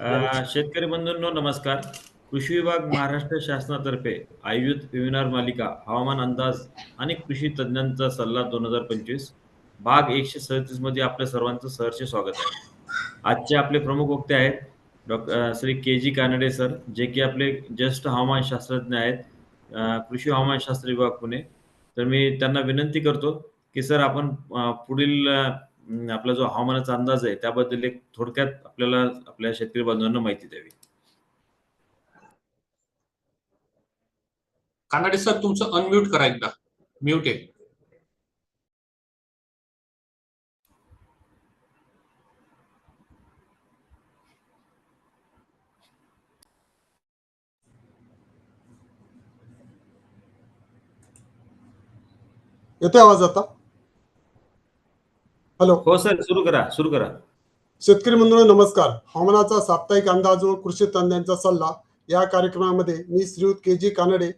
अ, शेतकरी बंधूंनो नमस्कार. कृषी विभाग महाराष्ट्र शासनातर्फे आयोजित वेबिनार मालिका हवामान अंदाज आणि कृषी तज्ज्ञांचा सल्ला दोन हजार पंचवीस भाग एकशे सदतीसमध्ये आपल्या सर्वांचं सहर्ष स्वागत आहे. आजचे आपले प्रमुख वक्ते आहेत doctor Shri K G Kanade sir जे की आपले ज्येष्ठ हवामान शास्त्रज्ञ आहेत अ, कृषी हवामान शास्त्र विभाग पुणे. तर मी त्यांना विनंती करतो की सर आपण अ, पुढील अ, आपला जो हवामानाचा अंदाज आहे त्याबद्दल एक थोडक्यात आपल्याला आपल्या शेतकरी बांधवांना माहिती द्यावी. कानडे सर तुमचं अनम्यूट करा एकदा. म्यूट आहे. येतोय आवाज आता? हॅलो. हो सर सुरू करा सुरू करा. शेतकरी बंधूंनो नमस्कार. हवामानाचा साप्ताहिक अंदाज व कृषी तज्ञांचा सल्ला या कार्यक्रमामध्ये मी श्रीयुत के जी कानडे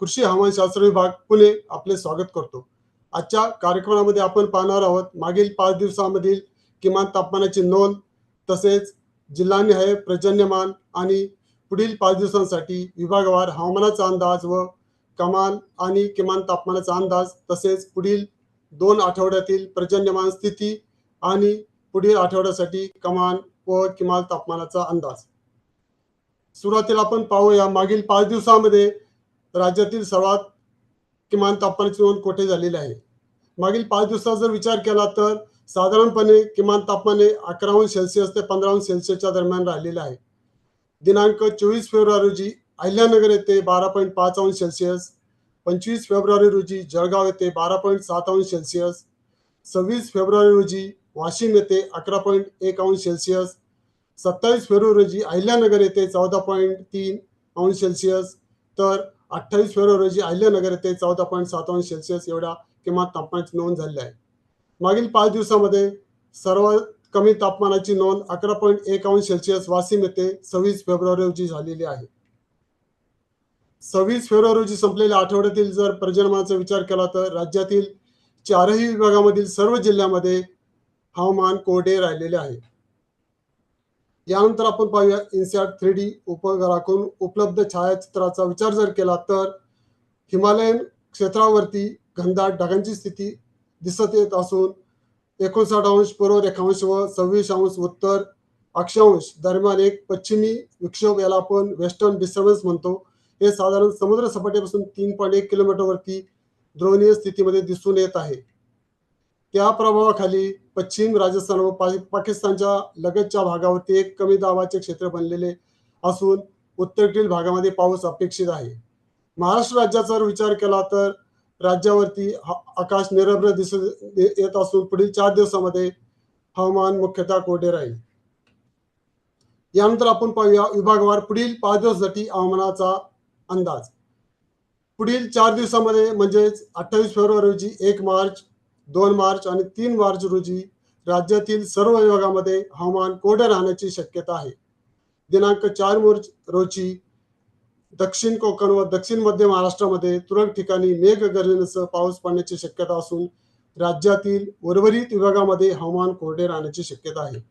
कृषी हवामानशास्त्र विभाग पुणे आपले स्वागत करतो. आजच्या कार्यक्रमामध्ये आपण पाहणार आहोत मागील पाच दिवसामधील किमान तापमानाची नोंद तसेच जिल्हानिहाय पर्जन्यमान आणि पुढील पाच दिवसांसाठी विभागवार हवामानाचा अंदाज व कमाल आणि किमान तापमानाचा अंदाज तसेच पुढील दोन आठवड्यातील पर्जन्यमान स्थिती आणि पुढील आठवड्यासाठी कमान व किमान तापमानाचा अंदाज. सुरुवातीला आपण पाहूया मागील पाच दिवसामध्ये राज्यातील सर्वात किमान तापमानाची नोंद कोठे झालेली आहे? मागील पाच दिवसात जर विचार केला तर साधारणपणे किमान तापमान हे सेल्सिअस ते पंधराहून सेल्सिअसच्या दरम्यान राहिलेले आहे. दिनांक चोवीस फेब्रुवारी रोजी अहिल्यानगर येथे बारा पॉईंट पाच अंश सेल्सिअस पंचवीस फेब्रुवारी रोजी जळगाव येथे बारा पॉईंट सात अंश सेल्सिअस सव्वीस फेब्रुवारी रोजी वाशिम येथे अकरा पॉईंट एक अंश सेल्सिअस सत्तावीस फेब्रुवारी रोजी अहिल्यानगर येथे चौदा पॉईंट तीन अंश सेल्सिअस तर अठ्ठावीस फेब्रुवारी रोजी अहिल्यानगर येथे चौदा पॉईंट सात अंश सेल्सिअस एवढ्या किमान तापमानाची नोंद झाली आहे. मागील पाच दिवसामध्ये सर्वात कमी तापमानाची नोंद अकरा पॉईंट एक अंश सेल्सिअस वाशिम येथे सव्वीस फेब्रुवारी रोजी झालेली आहे. सव्वीस फेब्रुवारी रोजी संपलेल्या आठवड्यातील जर पर्जन्यमानाचा विचार केला तर राज्यातील चारही विभागामधील सर्व जिल्ह्यामध्ये हवामान कोरडे राहिलेले आहे. यानंतर आपण पाहूया इन्सॅट थ्री डी उपग्रहाकडून उपलब्ध छायाचित्राचा विचार जर केला तर हिमालयन क्षेत्रावरती घनदाट ढगांची स्थिती दिसत येत असून एकोणसाठ अंश पूर्व रेखांश व सव्वीस अंश उत्तर अक्षांश दरम्यान एक पश्चिमी विक्षोभ याला आपण वेस्टर्न डिस्टर्बन्स म्हणतो. हे साधारण समुद्र सपाटीपासून तीन पॉईंट एक किलोमीटरवरती द्रोणीय स्थितीमध्ये दिसून येत आहे. त्या प्रभावाखाली पश्चिम राजस्थान व पा पाकिस्तानच्या लगतच्या भागावरती एक कमी दाबाचे क्षेत्र बनलेले असून उत्तरेकडील भागामध्ये पाऊस अपेक्षित आहे. महाराष्ट्र राज्याचा जर विचार केला तर राज्यावरती आकाश निरभ्र दिसत येत असून पुढील चार दिवसामध्ये हवामान मुख्यतः कोरडे राहील. यानंतर आपण पाहूया विभागवार पुढील पाच दिवसासाठी हवामानाचा अंदाज. पुढील चार दिवसामध्ये म्हणजेच अठ्ठावीस फेब्रुवारी रोजी एक मार्च दोन मार्च आणि तीन मार्च रोजी राज्यातील सर्व विभागामध्ये हवामान कोरडे राहण्याची शक्यता आहे. दिनांक चार मार्च रोजी दक्षिण कोकण व दक्षिण मध्य महाराष्ट्रामध्ये तुरळक ठिकाणी मेघगर्जनेसह पाऊस पडण्याची शक्यता असून राज्यातील उर्वरित विभागामध्ये हवामान कोरडे राहण्याची शक्यता आहे.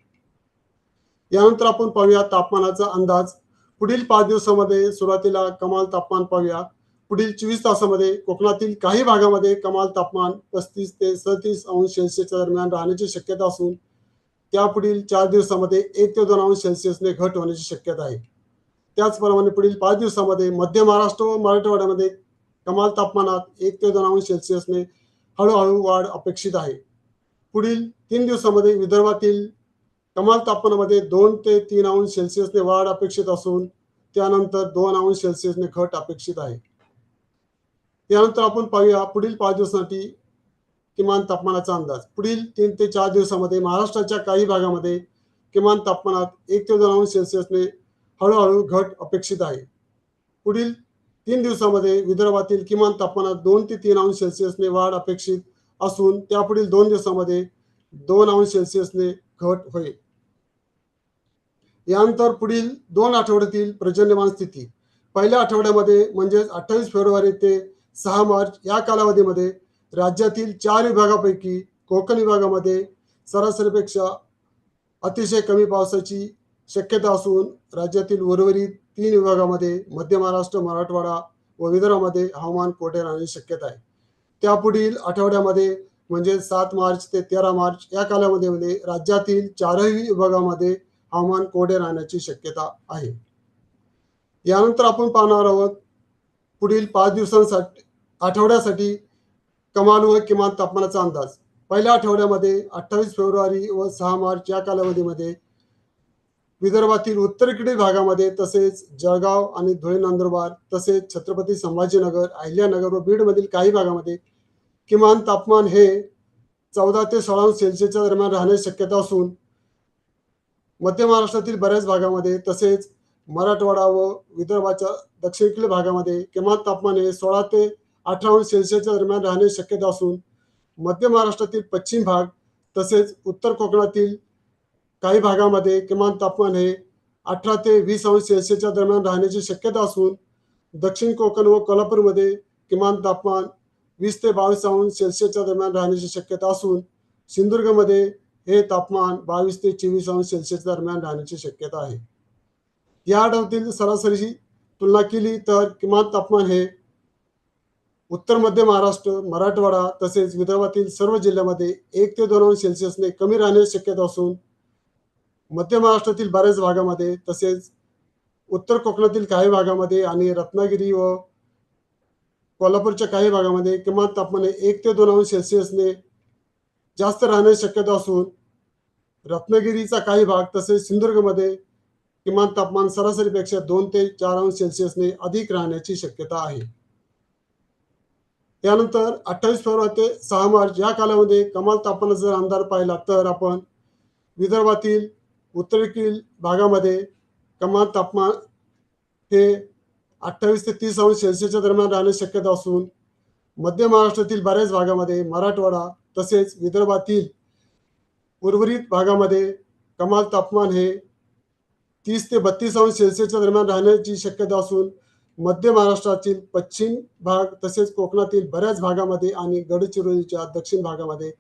यानंतर आपण पाहूया तापमानाचा अंदाज. पुढील पाच दिवसामध्ये सुरुवातीला कमाल तापमान पाहूया. पुढील चोवीस तासामध्ये कोकणातील काही भागामध्ये कमाल तापमान पस्तीस ते सदतीस अंश सेल्सिअसच्या दरम्यान राहण्याची शक्यता असून त्यापुढील चार दिवसामध्ये एक ते दोन अंश सेल्सिअसने घट होण्याची शक्यता आहे. त्याचप्रमाणे पुढील पाच दिवसामध्ये मध्य महाराष्ट्र व मराठवाड्यामध्ये कमाल तापमानात एक ते दोन अंश सेल्सिअसने हळूहळू वाढ अपेक्षित आहे. पुढील तीन दिवसामध्ये विदर्भातील कमाल तापमानामध्ये दोन ते तीन अंश सेल्सिअसने वाढ अपेक्षित असून त्यानंतर दोन अंश सेल्सिअसने घट अपेक्षित आहे. त्यानंतर आपण पाहूया पुढील पाच दिवसांसाठी किमान तापमानाचा अंदाज. पुढील तीन ते चार दिवसामध्ये महाराष्ट्राच्या काही भागामध्ये किमान तापमानात एक ते दोन अंश सेल्सिअसने हळूहळू घट अपेक्षित आहे. पुढील तीन दिवसामध्ये विदर्भातील किमान तापमानात दोन ते तीन अंश सेल्सिअसने वाढ अपेक्षित असून त्यापुढील दोन दिवसामध्ये दोन अंश सेल्सिअसने घट होईल. यानंतर पुढील दोन आठवड्यातील पर्जन्यमान स्थिती. पहिल्या आठवड्यामध्ये म्हणजेच अठ्ठावीस फेब्रुवारी ते सहा मार्च या कालावधीमध्ये राज्यातील चार विभागापैकी कोकण विभागामध्ये सरासरीपेक्षा अतिशय कमी पावसाची शक्यता असून राज्यातील उर्वरित तीन विभागामध्ये मध्य महाराष्ट्र मराठवाडा व विदर्भामध्ये हवामान कोरडे राहण्याची शक्यता आहे. त्यापुढील आठवड्यामध्ये म्हणजे सात मार्च ते तेरा मार्च या कालावधीमध्ये राज्यातील चारही विभागामध्ये हवामान कोरडे राहण्याची शक्यता आहे. यानंतर आपण पाहणार आहोत पुढील पाच दिवसांसाठी आठवड्यासाठी कमाल व किमान तापमानाचा अंदाज. पहिल्या आठवड्यामध्ये अठ्ठावीस फेब्रुवारी व सहा मार्च या कालावधीमध्ये विदर्भातील उत्तरेकडील भागामध्ये तसेच जळगाव आणि धुळे नंदुरबार तसेच छत्रपती संभाजीनगर अहिल्यानगर व बीडमधील काही भागामध्ये किमान तापमान हे चौदा ते सोळा अंश सेल्सिअसच्या दरम्यान राहण्याची शक्यता असून मध्य महाराष्ट्रातील बऱ्याच भागामध्ये तसेच मराठवाडा व विदर्भाच्या दक्षिणेकडील भागामध्ये किमान तापमान हे सोळा ते अठरा अंश सेल्सिअसच्या दरम्यान राहण्याची शक्यता असून मध्य महाराष्ट्रातील पश्चिम भाग तसेच उत्तर कोकणातील काही भागामध्ये किमान तापमान हे अठरा ते वीस अंश सेल्सिअसच्या दरम्यान राहण्याची शक्यता असून दक्षिण कोकण व कोल्हापूरमध्ये किमान तापमान वीस ते बावीस अंश सेल्सिअसच्या दरम्यान राहण्याची शक्यता असून सिंधुदुर्गमध्ये हे तापमान बावीस ते चोवीस अंश सेल्सिअस दरम्यान राहण्याची शक्यता आहे. या आठवड्यातील सरासरीची तुलना केली तर किमान तापमान हे उत्तर मध्य महाराष्ट्र मराठवाडा तसेच विदर्भातील सर्व जिल्ह्यामध्ये एक ते दोन अंश सेल्सिअसने कमी राहण्याची शक्यता असून मध्य महाराष्ट्रातील बऱ्याच भागामध्ये तसेच उत्तर कोकणातील काही भागामध्ये आणि रत्नागिरी व कोल्हापूरच्या काही भागामध्ये किमान तापमान एक ते दोन अंश सेल्सिअसने जास्त राहण्याची शक्यता असून रत्नागिरीचा काही भाग तसेच सिंधुदुर्गमध्ये किमान तापमान सरासरीपेक्षा दोन ते चार अंश सेल्सिअसने अधिक राहण्याची शक्यता आहे. त्यानंतर अठ्ठावीस फेब्रुवारी ते सहा मार्च या कालामध्ये कमाल तापमानाचा जर अंदाज पाहिला तर आपण विदर्भातील उत्तरेकडील भागामध्ये कमाल तापमान हे अठ्ठावीस ते तीस अंश सेल्सिअसच्या दरम्यान राहण्याची शक्यता असून मध्य महाराष्ट्रातील बऱ्याच भागामध्ये मराठवाडा तसेच विदर्भातील उर्वरित भागामध्ये कमाल तापमान हे तीस ते बत्तीस अंश सेल्सिअसच्या दरम्यान राहण्याची शक्यता असून मध्य महाराष्ट्रातील पश्चिम भाग तसेच कोकणातील बऱ्याच भागामध्ये आणि गडचिरोलीच्या दक्षिण भागामध्ये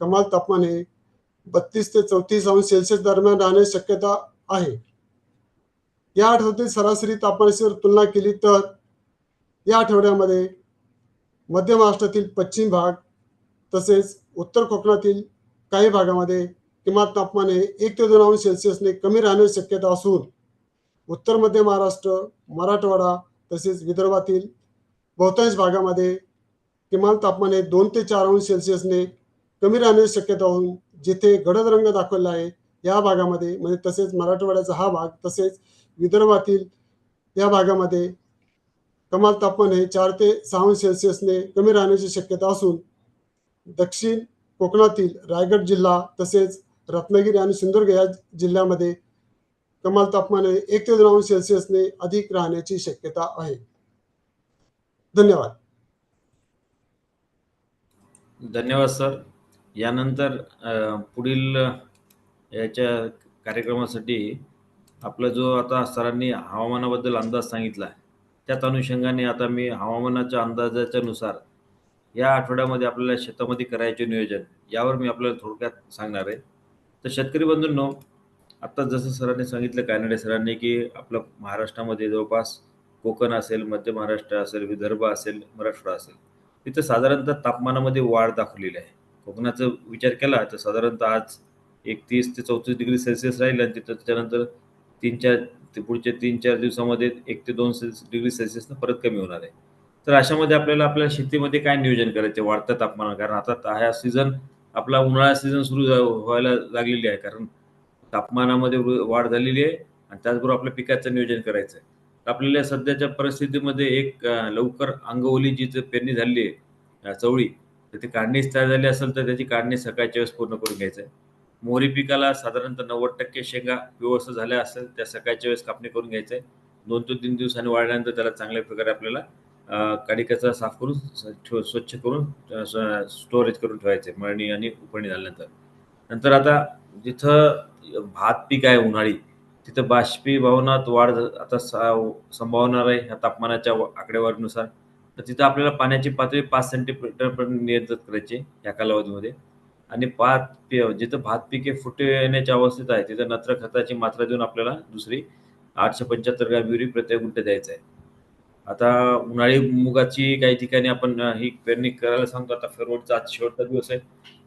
कमाल तापमान हे बत्तीस ते चौतीस अंश सेल्सिअस दरम्यान राहण्याची शक्यता आहे. या आठवड्यातील सरासरी तापमानाची जर तुलना केली तर या आठवड्यामध्ये मध्य महाराष्ट्रातील पश्चिम भाग तसेच उत्तर कोकणातील काही भागामध्ये किमान तापमान हे एक ते दोन अंश सेल्सिअसने कमी राहण्याची शक्यता असून उत्तर मध्य महाराष्ट्र मराठवाडा तसेच विदर्भातील बहुतांश भागामध्ये किमान तापमान हे दोन ते चार अंश सेल्सिअसने कमी राहण्याची शक्यता होऊन जिथे गडद रंग दाखवला आहे या भागामध्ये म्हणजे तसेच मराठवाड्याचा हा भाग तसेच विदर्भातील या भागामध्ये कमाल तापमान हे चार ते सहा अंश सेल्सिअसने कमी राहण्याची शक्यता असून दक्षिण कोकणातील रायगड जिल्हा तसेच रत्नागिरी आणि सिंधुदुर्ग या जिल्ह्यामध्ये कमाल तापमान एक ते दोन अंश सेल्सिअसने अधिक राहण्याची शक्यता आहे. धन्यवाद. धन्यवाद सर. यानंतर पुढील याच्या कार्यक्रमासाठी आपला जो आता सरांनी हवामानाबद्दल अंदाज सांगितला त्याच अनुषंगाने आता मी हवामानाच्या अंदाजाच्या नुसार या आठवड्यामध्ये आपल्याला शेतामध्ये करायचे नियोजन यावर मी आपल्याला थोडक्यात सांगणार आहे. तर शेतकरी बंधूंनो आता जसं सरांनी सांगितलं कानडे सरांनी की आपलं महाराष्ट्रामध्ये जवळपास कोकण असेल मध्य महाराष्ट्र असेल विदर्भ असेल मराठवाडा असेल तिथं साधारणतः तापमानामध्ये वाढ दाखवलेली आहे. कोकणाचा विचार केला तर साधारणतः आज एकतीस ते चौतीस डिग्री सेल्सिअस राहील आणि तिथं त्याच्यानंतर तीन चार ते पुढच्या तीन चार दिवसामध्ये एक ते दोन सेल्स डिग्री सेल्सिअसनं परत कमी होणार आहे. तर अशामध्ये आपल्याला आपल्या शेतीमध्ये काय नियोजन करायचे? वाढत्या तापमानात. कारण आता हा सीझन आपला उन्हाळा सीझन सुरू झा- व्हायला लागलेली आहे. कारण तापमानामध्ये वाढ झालेली आहे आणि त्याचबरोबर आपल्या पिकाचं नियोजन करायचं आहे. तर आपल्याला सध्याच्या परिस्थितीमध्ये एक लवकर अंगवली जी पेरणी झाली आहे चवळी तर ती काढणीच तयार झाली असेल तर त्याची काढणी सकाळच्या वेळेस पूर्ण करून घ्यायचं आहे. मोहरी पिकाला साधारणतः नव्वद टक्के शेंगा व्यवस्थित झाल्या असेल त्या सकाळच्या वेळेस कापणी करून घ्यायचं आहे. दोन ते तीन दिवसांनी वाढल्यानंतर त्याला चांगल्या प्रकारे आपल्याला अं, काडी कचरा साफ करून स्वच्छ करून स्टोरेज करून ठेवायचे मळणी आणि उपळणी झाल्यानंतर. नंतर आता जिथं भात पीक आहे उन्हाळी तिथं बाष्पीभवनात वाढ आता सा- संभावना आहे ह्या तापमानाच्या आकडेवारीनुसार. तर तिथं आपल्याला पाण्याची पातळी पाच सेंटीमीटर पर्यंत नियंत्रित करायची या कालावधीमध्ये. आणि पात पी जिथं भात पिके फुटे येण्याच्या अवस्थेत आहे तिथं नत्र खताची मात्रा देऊन आपल्याला दुसरी आठशे पंच्याहत्तर ग्रॅम युरी प्रति गुंठ द्यायचं आहे. आता उन्हाळी मुगाची काही ठिकाणी आपण ही पेरणी करायला सांगतो. आता फेरवडचा आज शेवटचा दिवस आहे.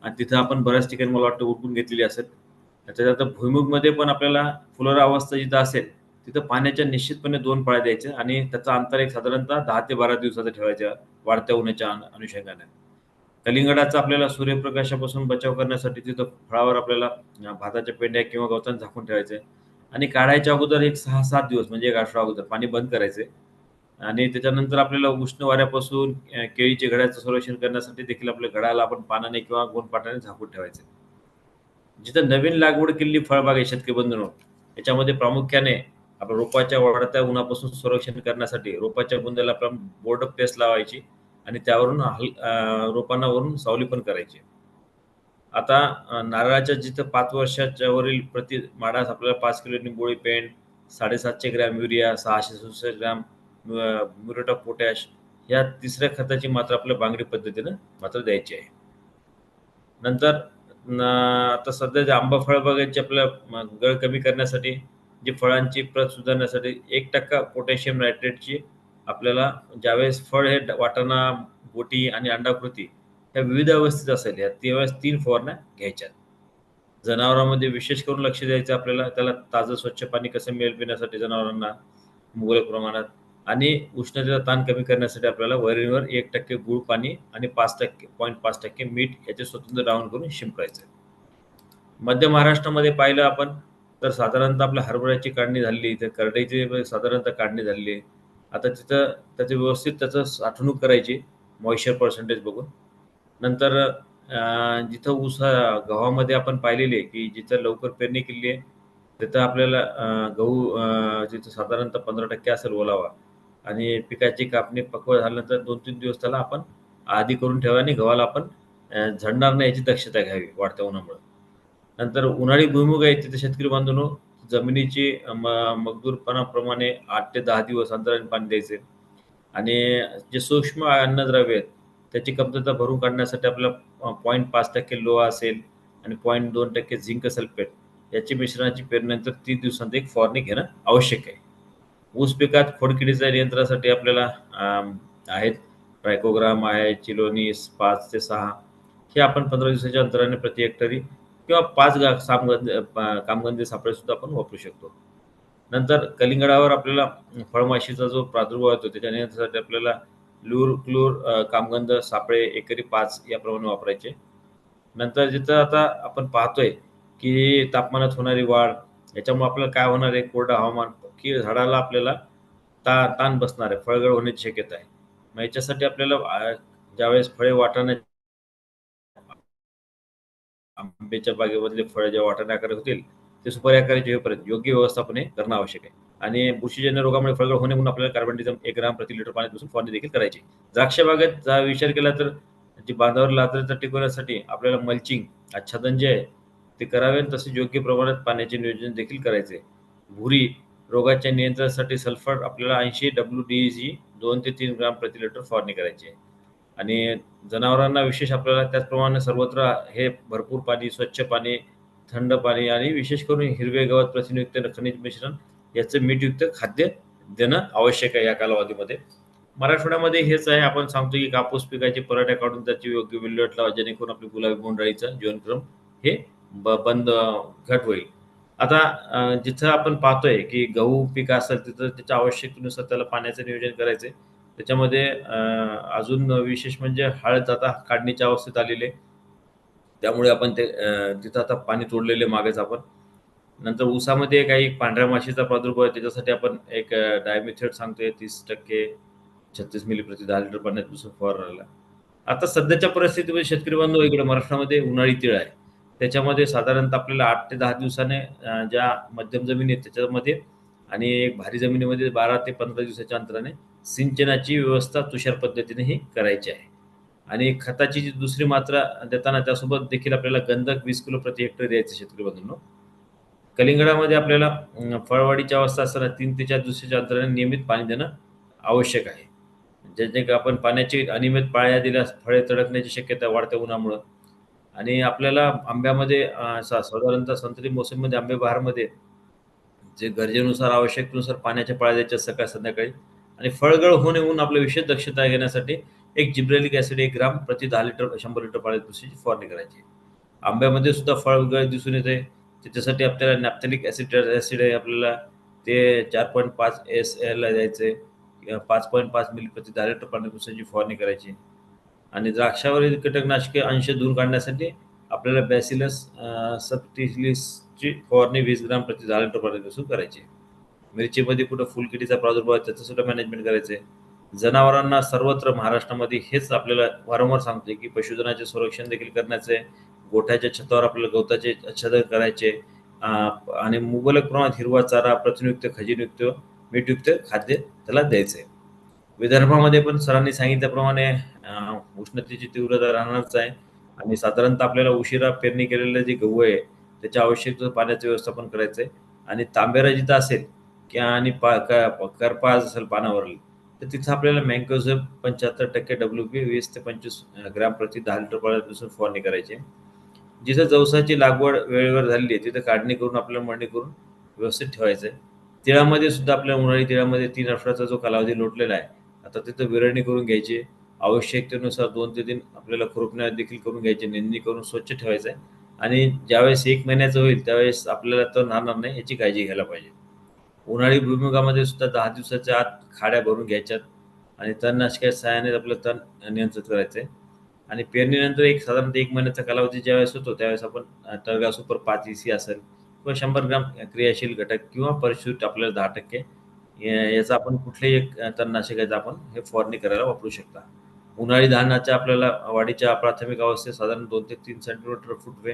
आणि तिथं आपण बऱ्याच ठिकाणी मला वाटतं उठून घेतलेली असेल. त्याच्यात आता भुईमुगमध्ये पण आपल्याला फुलोरा अवस्था जिथं असेल तिथं पाण्याच्या निश्चितपणे दोन पाळ्या द्यायच्या आणि त्याचा अंतर एक साधारणतः दहा ते बारा दिवसाचा ठेवायचा वाढत्या उन्हाच्या अनुषंगाने. कलिंगडाचा आपल्याला सूर्यप्रकाशापासून बचाव करण्यासाठी तिथं फळावर आपल्याला भाताच्या पेंड्या किंवा गवतान झाकून ठेवायचे. आणि काढायच्या अगोदर एक सहा सात दिवस म्हणजे एक आठवडा अगोदर पाणी बंद करायचे. आणि त्याच्यानंतर आपल्याला उष्ण वाऱ्यापासून केळीचे केळीच्या घड्याचं संरक्षण करण्यासाठी देखील आपल्या घडाला आपण पानाने किंवा गोनपाटाने झाकून ठेवायचे. जिथं नवीन लागवड केलेली फळबाग आहे शेतकरी बंधूंनो याच्यामध्ये प्रामुख्याने आपण रोपाच्या वाढत्या उन्हापासून संरक्षण करण्यासाठी रोपाच्या बुंद्याला आपण बोर्ड पेस्ट लावायची आणि त्यावरून हल रोपांना वरून सावली पण करायची. आता नारळाच्या जिथं पाच वर्षाच्या वरील प्रति माडास आपल्याला पाच किलो निंबोळी पेंट साडेसातशे ग्रॅम युरिया सहाशे सदुसष्ट ग्रॅम म्युरेट ऑफ पोटॅश या तिसऱ्या खताची मात्रा आपल्या बांगडी पद्धतीनं मात्र द्यायची आहे. नंतर आता सध्या जे आंबा फळबागांची आपल्या गळ कमी करण्यासाठी जी फळांची प्रत सुधारण्यासाठी एक टक्का पोटॅशियम नायट्रेटची आपल्याला ज्यावेळेस फळ हे वाटाणा बोटी आणि अंडाकृती ह्या विविध अवस्थेत असेल या त्यावेळेस तीन फवारण्या घ्यायच्या जनावरांमध्ये विशेष करून लक्ष द्यायचं आपल्याला त्याला ताजं स्वच्छ पाणी कसं मिळेल पिण्यासाठी जनावरांना मुबलक प्रमाणात आणि उष्णतेचा ताण कमी करण्यासाठी आपल्याला वैरणीवर एक टक्के गुळ पाणी आणि पाच टक्के पॉईंट पाच टक्के मीठ याचे स्वतंत्र डाऊन करून शिंपडायचं. मध्य महाराष्ट्रामध्ये पाहिलं आपण तर साधारणतः आपल्या हरभऱ्याची काढणी झाली इथे करडईची साधारणतः काढणी झालेली आहे आता तिथं त्याचं व्यवस्थित त्याचं साठवणूक करायची मॉइश्चर पर्सेंटेज बघून. नंतर जिथं ऊस गव्हामध्ये आपण पाहिलेली आहे की जिथं लवकर पेरणी केली आहे तिथं आपल्याला गहू जिथं साधारणतः पंधरा टक्के असेल ओलावा आणि पिकाची कापणी पक्व झाल्यानंतर दोन तीन दिवस त्याला आपण आधी करून ठेवा आणि गव्हाला आपण झडणार नाही याची दक्षता घ्यावी वाढत्या उन्हामुळे. नंतर उन्हाळी भुईमुग आहे तिथे शेतकरी बांधून जमिनीची म- मजदूरपणाप्रमाणे आठ ते दहा दिवस अंतराने पाणी द्यायचे. आणि जे सूक्ष्म अन्नद्रव्य आहेत त्याची कमतरता भरून काढण्यासाठी आपल्याला पॉईंट पाच टक्के लोहा असेल आणि पॉईंट दोन टक्के झिंक सल्फेट याची मिश्रणाची पेरणीनंतर तीन दिवसांत एक फवारणी घेणं आवश्यक आहे. ऊस पिकात खोडकिडीच्या नियंत्रणासाठी आपल्याला आहेत. ट्रायकोग्राम आहे चिलोनीस पाच ते सहा. हे आपण पंधरा दिवसाच्या अंतराने प्रति हेक्टरी किंवा पाच गा सामगंध कामगंधी सापळे सुद्धा आपण वापरू शकतो. नंतर कलिंगडावर आपल्याला फळमाशीचा जो प्रादुर्भाव येतो त्याच्या नियंत्रणासाठी आपल्याला लूर क्लूर कामगंध सापळे एकरी पाच याप्रमाणे वापरायचे. नंतर जिथं आता आपण पाहतोय की तापमानात होणारी वाढ याच्यामुळे आपल्याला काय होणार आहे? कोरडं हवामान की झाडाला आपल्याला ता ताण बसणार आहे फळगळ होण्याची शक्यता आहे. मग याच्यासाठी आपल्याला ज्यावेळेस फळे वाटाणे आंब्याच्या बागेमधले फळे ज्या वाटाणे आकार होतील ते सुपारी आकाराचे होईपर्यंत योग्य व्यवस्थापन करणं आवश्यक आहे. आणि बुरशीजन्य रोगामुळे फळगळ होणे म्हणून आपल्याला कार्बन डिझम एक ग्राम प्रति लिटर पाण्यात बसून फवारणी देखील करायची द्राक्ष बागेत जा विचार केला तर जी बांधावर आर्द्रता टिकवण्यासाठी आपल्याला मल्चिंग आच्छादन जे आहे ते करावे आणि योग्य प्रमाणात पाण्याचे नियोजन देखील करायचे. भुरी रोगाच्या नियंत्रणासाठी सल्फर आपल्याला ऐंशी डब्ल्यू डी जी दोन ते तीन ग्राम प्रति लिटर फवारणी करायची आणि जनावरांना विशेष आपल्याला त्याचप्रमाणे सर्वत्र हे भरपूर पाणी स्वच्छ पाणी थंड पाणी आणि विशेष करून हिरवे गवत प्रथिनयुक्त खनिज मिश्रण याचं मीठयुक्त खाद्य देणं आवश्यक आहे या कालावधीमध्ये. मराठवाड्यामध्ये हेच आहे. आपण सांगतो की कापूस पिकाचे पराठ्या काढून त्याची योग्य विल्हेवाट लावा जेणेकरून आपली गुलाबी बोंडाळीचा जीवनक्रम हे बंद घट होईल. आता जिथं आपण पाहतोय की गहू पीक असेल तिथं त्याच्या आवश्यकतेनुसार त्याला पाण्याचं नियोजन करायचंय त्याच्यामध्ये अजून विशेष म्हणजे हळद आता काढणीच्या अवस्थेत आलेली आहे. त्यामुळे आपण ते तिथं आता पाणी तोडलेले मागेच आपण. नंतर ऊसामध्ये काही पांढऱ्या माशीचा प्रादुर्भाव आहे त्याच्यासाठी आपण एक डायमिथेड सांगतोय तीस टक्के छत्तीस मिली प्रति दहा लिटर पाण्यात दुसरं फवारण्याला आता सध्याच्या परिस्थितीमध्ये शेतकरी बांधव इकडे महाराष्ट्रामध्ये उन्हाळी तीळ आहे. त्याच्यामध्ये साधारणतः आपल्याला आठ ते दहा दिवसाने ज्या मध्यम जमिनी आहेत त्याच्यामध्ये आणि एक भारी जमिनीमध्ये बारा ते पंधरा दिवसाच्या अंतराने सिंचनाची व्यवस्था तुषार पद्धतीने ही करायची आहे. आणि खताची जी दुसरी मात्रा देताना त्यासोबत देखील आपल्याला गंधक वीस किलो प्रति हेक्टर द्यायचं शेतकरी बंधूंनो. कलिंगडामध्ये आपल्याला अं, फळवाढीची अवस्था असताना तीन ते चार दिवसाच्या अंतराने नियमित पाणी देणं आवश्यक आहे. ज्याने आपण पाण्याची अनियमित पाळ्या दिल्यास फळे तडकण्याची शक्यता वाढत्या उन्हामुळं. आणि आपल्याला आंब्यामध्ये अ, सा साधारणतः संत्री मोसममध्ये आंबे बहारमध्ये जे गरजेनुसार आवश्यकतेनुसार पाण्याच्या पाळ्या द्यायच्या सकाळ संध्याकाळी आणि फळगळ होऊ नये म्हणून आपलं विशेष दक्षता घेण्यासाठी एक जिब्रेलिक ॲसिड एक ग्राम प्रति दहा लिटर शंभर लिटर पाण्यात दुसरीची फवारणी करायची. आंब्यामध्ये सुद्धा फळगळ दिसून येते. त्याच्यासाठी आपल्याला नॅप्थेलिक ॲसिड ॲसिड आहे आपल्याला. ते चार पॉईंट पाच एस एल द्यायचे. किंवा पाच पॉईंट पाच मिली प्रति दहा लिटर पाण्यात दुसऱ्याची फवारणी करायची. आणि द्राक्षावरील कीटकनाशके अंश दूर काढण्यासाठी आपल्याला बॅसिलस सबटिलिसची फवारणी वीस ग्राम प्रति दहा लिटर पाण्यापासून करायची. मिरचीमध्ये कुठं फुलकिडीचा प्रादुर्भाव आहे मॅनेजमेंट करायचं आहे जनावरांना सर्वत्र महाराष्ट्रामध्ये हेच आपल्याला वारंवार सांगते की पशुधनाचे संरक्षण देखील करायचं आहे गोठ्याच्या छतावर आपल्याला गवताचे आच्छादन करायचे. आणि मुबलक प्रमाणात हिरवा चारा प्रथिनयुक्त खजिनयुक्त मीठयुक्त खाद्य त्याला द्यायचं आहे विदर्भामध्ये पण सरांनी सांगितल्याप्रमाणे उष्णतेची तीव्रता राहणारच आहे. आणि साधारणतः आपल्याला उशिरा पेरणी केलेलं जे गहू आहे त्याच्या आवश्यक पाण्याचं व्यवस्थापन करायचं आहे आणि तांबेरा जिथं असेल किंवा आणि पा क- करपा असेल पानावरील तर तिथं आपल्याला मँकोझेब पंच्याहत्तर टक्के डब्ल्यू पी वीस ते पंचवीस ग्रॅम प्रति दहा लिटर पाण्यापासून फवारणी करायची आहे. जिथं जवसाची लागवड वेळेवर झालेली आहे तिथं काढणी करून आपल्याला मळणी करून व्यवस्थित ठेवायचं आहे तिळामध्ये सुद्धा आपल्या उन्हाळी तिळामध्ये तीन आठवड्याचा जो कालावधी लोटलेला आहे आता तिथं विरळणी करून घ्यायची. आवश्यकतेनुसार दोन ते तीन आपल्याला खुरपण्या देखील करून घ्यायची निंदणी करून स्वच्छ ठेवायचं आहे. आणि ज्यावेळेस एक महिन्याचं होईल त्यावेळेस आपल्याला तण राहणार नाही याची काळजी घ्यायला पाहिजे. उन्हाळी भुईमुगामध्ये सुद्धा दहा दिवसाच्या आत खाड्या भरून घ्यायच्यात आणि तणनाशकाच्या सहाय्याने आपलं तण नियंत्रित करायचं आहे. आणि पेरणीनंतर एक साधारणतः एक महिन्याचा कालावधी ज्यावेळेस होतो त्यावेळेस आपण तळगा टर्गा सुपर पाच ई सी असेल किंवा शंभर ग्राम क्रियाशील घटक किंवा परिशुद्ध आपल्याला दहा टक्के याचा आपण कुठलेही एक अ, तणनाशकाचा आपण हे फवारणी करायला वापरू शकता. उन्हाळी धानाच्या आपल्याला वाढीच्या प्राथमिक अवस्थेत साधारण दोन ते तीन सेंटीमीटर फुटवे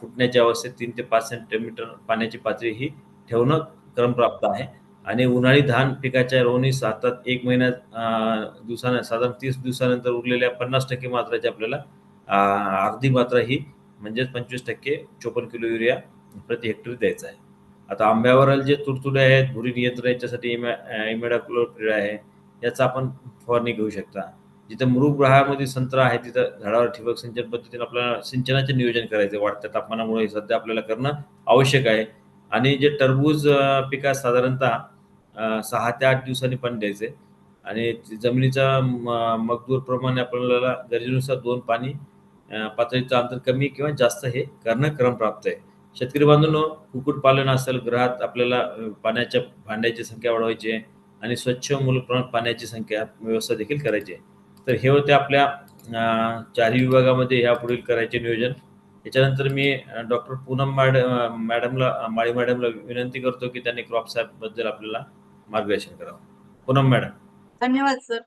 फुटण्याच्या अवस्थेत तीन ते पाच सेंटीमीटर पाण्याची पातळी ही ठेवणं क्रमप्राप्त आहे. आणि उन्हाळी धान पिकाच्या रोवणी सातात एक महिन्यात दिवसानं साधारण तीस दिवसानंतर उरलेल्या पन्नास टक्के मात्राची आपल्याला अर्धी मात्रा ही म्हणजेच पंचवीस टक्के चोपन्न किलो युरिया प्रति हेक्टर द्यायचा आहे. आता आंब्यावरील जे तुडतुडे आहेत भुरी नियंत्रण याच्यासाठी इमेडाक्लोप्रिड आहे याचा आपण फवारणी घेऊ शकता. जिथं मृगग्रहामध्ये संत्रा आहे तिथं झाडावर ठिबक सिंचन पद्धतीने आपल्याला सिंचनाचे नियोजन करायचे. वाढत्या तापमानामुळे सध्या आपल्याला करणं आवश्यक आहे. आणि जे टरबूज पिकास साधारणतः सहा ते आठ दिवसांनी पाणी द्यायचे. आणि जमिनीचा म- प्रमाणे आपल्याला गरजेनुसार दोन पाणी पातळीचं अंतर कमी किंवा जास्त हे करणं क्रम प्राप्त आहे. शेतकरी बांधून कुक्कुटपालन असेल घरात आपल्याला पाण्याच्या भांड्याची संख्या वाढवायची आहे आणि स्वच्छ मूलप्रमाण पाण्याची संख्या व्यवस्था देखील करायची आहे. तर हे होते आपल्या चारही विभागामध्ये ह्या पुढील करायचे नियोजन. याच्यानंतर मी डॉक्टर पूनम मॅड मॅडमला माळी मॅडमला विनंती करतो की त्यांनी क्रॉप सॅपबद्दल आपल्याला मार्गदर्शन करावं. पूनम मॅडम. धन्यवाद सर.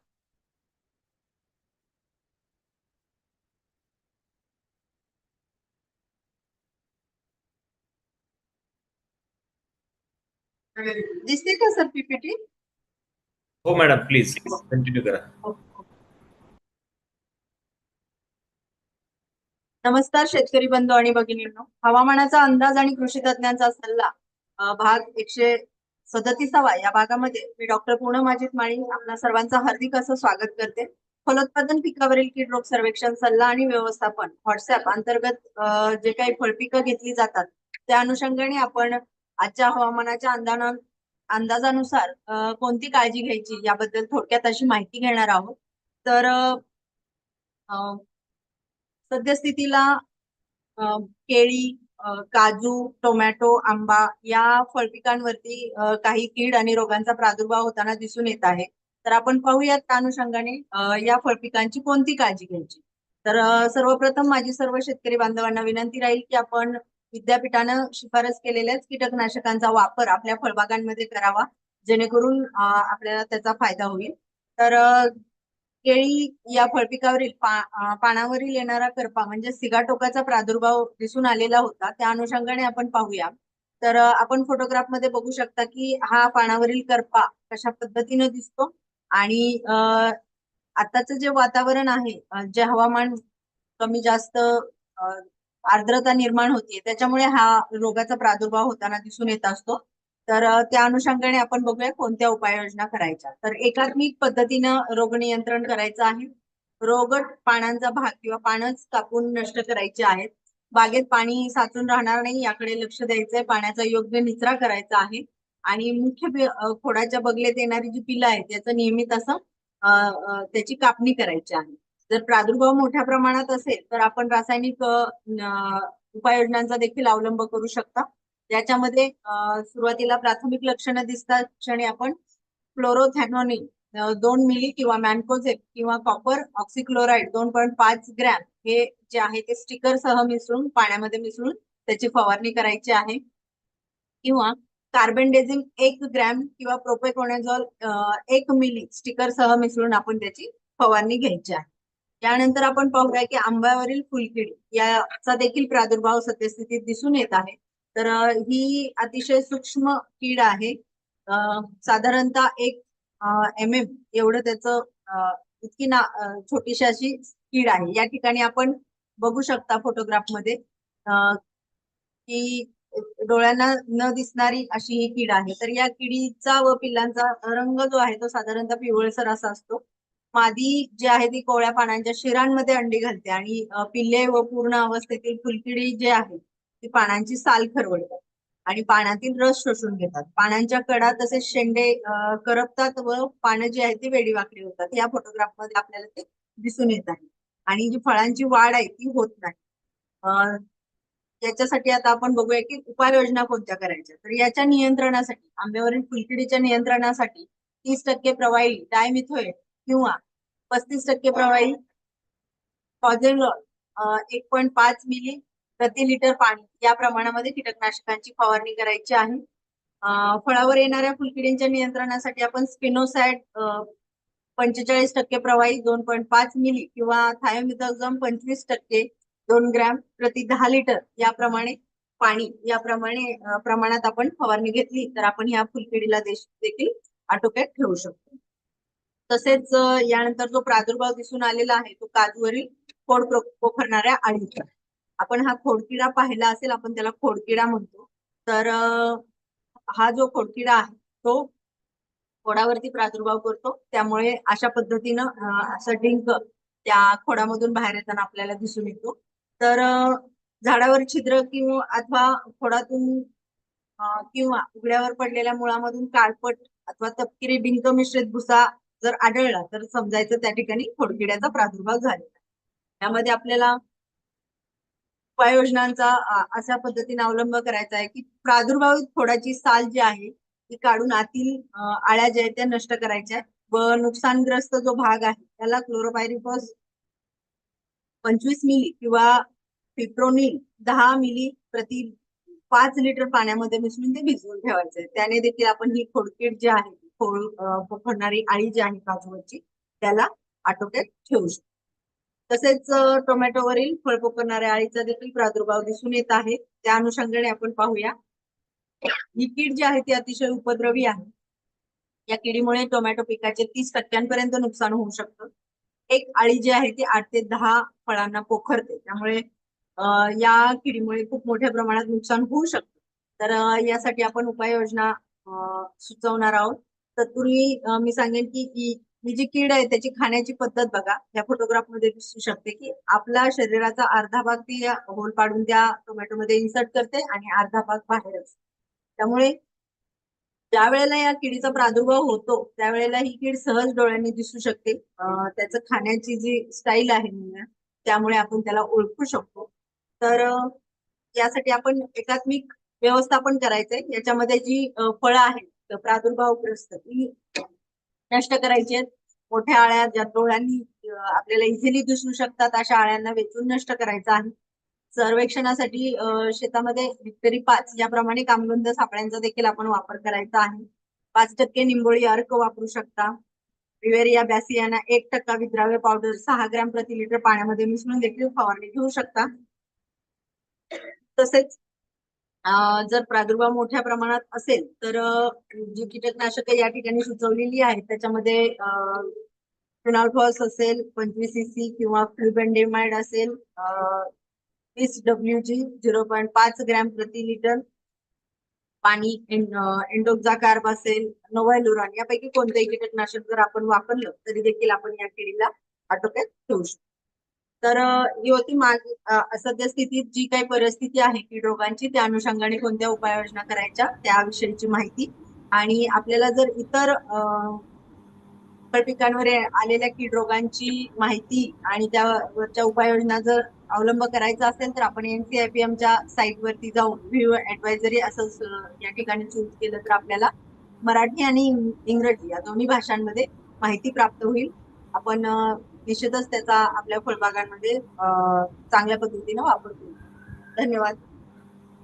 दिसते का सर पीपीटी हो मॅडम प्लीज कंटिन्यू करा. नमस्कार शेतकरी बंधू आणि भगिनींनो. हवामानाचा अंदाज आणि कृषी तज्ञांचा सल्ला भाग एकशे सदतीसावा या भागामध्ये मी डॉक्टर पूनम अजित माळी आपल्या सर्वांचं हार्दिक असं स्वागत करते. फलोत्पादन पिकावरील कीड रोग सर्वेक्षण सल्ला आणि व्यवस्थापन व्हॉट्सअप अंतर्गत जे काही फळपिकं घेतली जातात त्या अनुषंगाने आपण आजच्या हवामानाच्या अंदाना अंदाजानुसार कोणती काळजी घ्यायची याबद्दल थोडक्यात अशी माहिती घेणार आहोत. तर सद्यस्थितीला केळी काजू टोमॅटो आंबा या फळपिकांवरती काही कीड आणि रोगांचा प्रादुर्भाव होताना दिसून येत आहे. तर आपण पाहूयात त्या अनुषंगाने या फळपिकांची कोणती काळजी घ्यायची. तर सर्वप्रथम माझी सर्व शेतकरी बांधवांना विनंती राहील की आपण विद्यापीठानं शिफारस केलेल्याच कीटकनाशकांचा वापर आपल्या फळबागांमध्ये करावा जेणेकरून आपल्याला त्याचा फायदा होईल. तर केळी या फळपिकावरील पा पानावरील येणारा करपा म्हणजे सिगाटोकाचा प्रादुर्भाव दिसून आलेला होता त्या अनुषंगाने आपण पाहूया. तर आपण फोटोग्राफमध्ये बघू शकता की हा पानावरील करपा कशा पद्धतीने दिसतो आणि अ आताचं जे वातावरण आहे जे हवामान कमी जास्त आर्द्रता निर्माण होतीये. त्याच्यामुळे हा रोगाचा प्रादुर्भाव होताना दिसून येत असतो. तर त्या अनुषंगाने आपण बघूया कोणत्या उपाययोजना करायच्या. तर एकात्मिक पद्धतीनं रोग नियंत्रण करायचं आहे. रोगट पानांचा भाग किंवा पानच कापून नष्ट करायचे आहेत. बागेत पाणी साचून राहणार नाही याकडे लक्ष द्यायचंय. पाण्याचा योग्य निचरा करायचा आहे. आणि मुख्य खोडाच्या बगलेत येणारी जी पिलं आहेत त्याचं नियमित असं त्याची कापणी करायची आहे. जर प्रादुर्भाव मोठ्या प्रमाणात असेल तर आपण रासायनिक उपाययोजनांचा देखील अवलंब करू शकता. याच्यामध्ये सुरुवातीला प्राथमिक लक्षणं दिसतात क्षणी आपण फ्लोरोथॅनोनिल दोन मिली किंवा मॅनकोझेप किंवा कॉपर ऑक्सिक्लोराईड दोन पॉईंट पाच ग्रॅम हे जे आहे ते स्टिकर सह मिसळून पाण्यामध्ये मिसळून त्याची फवारणी करायची आहे. किंवा कार्बनडेझिम एक ग्रॅम किंवा प्रोपेकोनेझॉल एक मिली स्टिकर सह मिसळून आपण त्याची फवारणी घ्यायची आहे. यानंतर आपण पाहूया की आंब्यावरील फुलकिडी याचा देखील प्रादुर्भाव सद्यस्थितीत दिसून येत आहे. तर ही अतिशय सूक्ष्म कीड आहे. साधारणतः एक एम एम एवढं त्याचं इतकी ना छोटीशी अशी कीड आहे. या ठिकाणी आपण बघू शकता फोटोग्राफमध्ये की डोळ्यांना न दिसणारी अशी ही कीड आहे. तर या किडीचा व पिल्लांचा रंग जो आहे तो साधारणतः पिवळसर असा असतो. मादी जी आहे ती कोवळ्या पानांच्या शिरांमध्ये अंडी घालते आणि पिल्ले व पूर्ण अवस्थेतील फुलकिडी जे आहे ती पानांची साल खरवडतात आणि पानातील रस शोषून घेतात. पानांच्या कडा तसेच शेंडे करपतात व पानं जी आहेत ती वेडीवाकडी होतात. या फोटोग्राफमध्ये आपल्याला ते दिसून येत आहे. आणि जी फळांची वाढ आहे ती होत नाही. याच्यासाठी आता आपण बघूया की उपाययोजना कोणत्या करायच्या? तर याच्या नियंत्रणासाठी आंब्यावरील फुलकिडीच्या नियंत्रणासाठी तीस टक्के प्रवाही डायमिथोएट किंवा पस्तीस टक्के प्रवाही. पॉझेलॉल एक पॉईंट पाच मिली प्रति लिटर पाणी. या प्रमाणामध्ये कीटकनाशकांची फवारणी करायची आहे. फळावर येणाऱ्या फुलकिडींच्या नियंत्रणासाठी आपण स्पिनोसाइड पंचेचाळीस टक्के प्रवाही दोन पॉईंट पाच मिली किंवा थायोमिथॉक्झम पंचवीस टक्के दोन ग्रॅम प्रति दहा लिटर याप्रमाणे पाणी याप्रमाणे प्रमाणात आपण फवारणी घेतली तर आपण ह्या फुलकिडीला देश- देखील आटोक्यात ठेवू शकतो. तसेच यानंतर जो प्रादुर्भाव दिसून आलेला आहे तो काजूवरील खोड पोखरणाऱ्या अळीचा. आपण हा खोडकिडा पाहिला असेल आपण त्याला खोडकिडा म्हणतो. तर हा जो खोडकिडा आहे तो खोडावरती प्रादुर्भाव करतो. त्यामुळे अशा पद्धतीनं असं डिंक त्या खोडामधून बाहेर येताना आपल्याला दिसून येतो. तर झाडावर छिद्र किंवा अथवा खोडातून किंवा उघड्यावर पडलेल्या मुळामधून काळपट अथवा तपकिरी डिंक मिश्रित भुसा जर आढळला तर समजायचं त्या ठिकाणी खोडकिड्याचा प्रादुर्भाव झालेला आहे. आपल्याला उपाययोजनांचा अशा पद्धतीने अवलंब करायचा आहे की प्रादुर्भावित खोडाची साल जी आहे ती काढून आतील आळ्या ज्या आहेत त्या नष्ट करायच्या व नुकसानग्रस्त जो भाग आहे त्याला क्लोरोपायरिफॉस पंचवीस मिली किंवा पिप्रोनिल दहा मिली प्रति पाच लिटर पाण्यामध्ये मिसळून ते भिजवून ठेवायचे त्याने देखील आपण ही खोडकीड जी आहे ती पोखरणारी आळी जी आहे काजूवरची त्याला आटोक्यात ठेवू शकतो. तसेच टोमॅटोवरील फळ पोखरणाऱ्या आळीचा देखील प्रादुर्भाव दिसून येत आहे. त्या अनुषंगाने आपण पाहूया. ही कीड जी आहे ती अतिशय उपद्रवी आहे. या किडीमुळे टोमॅटो पिकाचे तीस टक्क्यांपर्यंत नुकसान होऊ शकतं. एक आळी जी आहे ती आठ ते दहा फळांना पोखरते. त्यामुळे या किडीमुळे खूप मोठ्या प्रमाणात नुकसान होऊ शकतं. तर यासाठी आपण उपाययोजना सुचवणार आहोत. तत्पूर्वी मी सांगेन की ही जी कीड आहे त्याची खाण्याची पद्धत बघा. या फोटोग्राफमध्ये दिसू शकते की आपला शरीराचा अर्धा भाग ती होल पाडून त्या टोमॅटोमध्ये इन्सर्ट करते आणि अर्धा भाग बाहेर असतो. त्यामुळे ज्या वेळेला या किडीचा प्रादुर्भाव होतो त्यावेळेला ही कीड सहज डोळ्यांनी दिसू शकते. त्याचं खाण्याची जी स्टाईल आहे त्यामुळे आपण त्याला ओळखू शकतो. तर यासाठी आपण एकात्मिक व्यवस्थापन करायचंय. याच्यामध्ये जी फळं आहेत प्रादुर्भावग्रस्त ती नष्ट करायची आहेत. मोठ्या आळ्या ज्या डोळ्यांनी आपल्याला इझिली दिसू शकतात अशा आळ्यांना वेचून नष्ट करायचं आहे. सर्वेक्षणासाठी शेतामध्ये हेक्टरी पाच याप्रमाणे कामगंध सापळ्यांचा देखील आपण वापर करायचा आहे. पाच टक्के निंबोळी अर्क वापरू शकता. रिवेरिया बॅसियाना एक टक्का विद्राव्य पावडर सहा ग्रॅम प्रति लिटर पाण्यामध्ये मिसळून देखील फवारणी घेऊ शकता. तसेच जर प्रादुर्भाव मोठ्या प्रमाणात असेल तर जी कीटकनाशक या ठिकाणी सुचवलेली आहेत त्याच्यामध्ये फिनॉल्फॉस असेल पंचवीस सीसी किंवा फ्लुबेंडेमाइड असेल वीस डब्ल्यू जी झिरो पॉईंट पाच ग्रॅम प्रति लिटर पाणी एंडोक्झा कार्ब असेल नोव्हेलुरॉन यापैकी कोणतेही कीटकनाशक जर आपण वापरलं तरी देखील आपण या किडीला आटोक्यात ठेवू शकतो. तर ही होती माग सद्यस्थितीत जी काही परिस्थिती आहे कीड रोगांची त्या अनुषंगाने कोणत्या उपाययोजना करायच्या त्याविषयीची माहिती. आणि आपल्याला जर इतर पिकांवर आलेल्या कीड रोगांची माहिती आणि त्यावरच्या उपाययोजना जर अवलंब करायचा असेल तर आपण एनसीआयपीएम च्या साईट वरती जाऊन व्ह्यू ऍडवायझरी असं या ठिकाणी चूज केलं तर आपल्याला मराठी आणि इंग्रजी या दोन्ही भाषांमध्ये माहिती प्राप्त होईल. आपण निश्चितच त्याचा आपल्या फळबागांमध्ये चांगल्या पद्धतीने वापर करू धन्यवाद.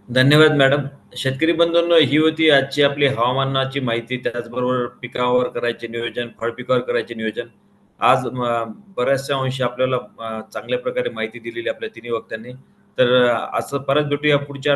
धन्यवाद मॅडम. शेतकरी बंधूंनो ही होती आजची आपली हवामानाची माहिती. त्याचबरोबर पिकावर करायचे नियोजन फळ पिकावर करायचे नियोजन. आज बऱ्याचशा अंशी आपल्याला चांगल्या प्रकारे माहिती दिलेली आपल्या तिन्ही वक्त्यांनी. तर असं परत भेटूया पुढच्या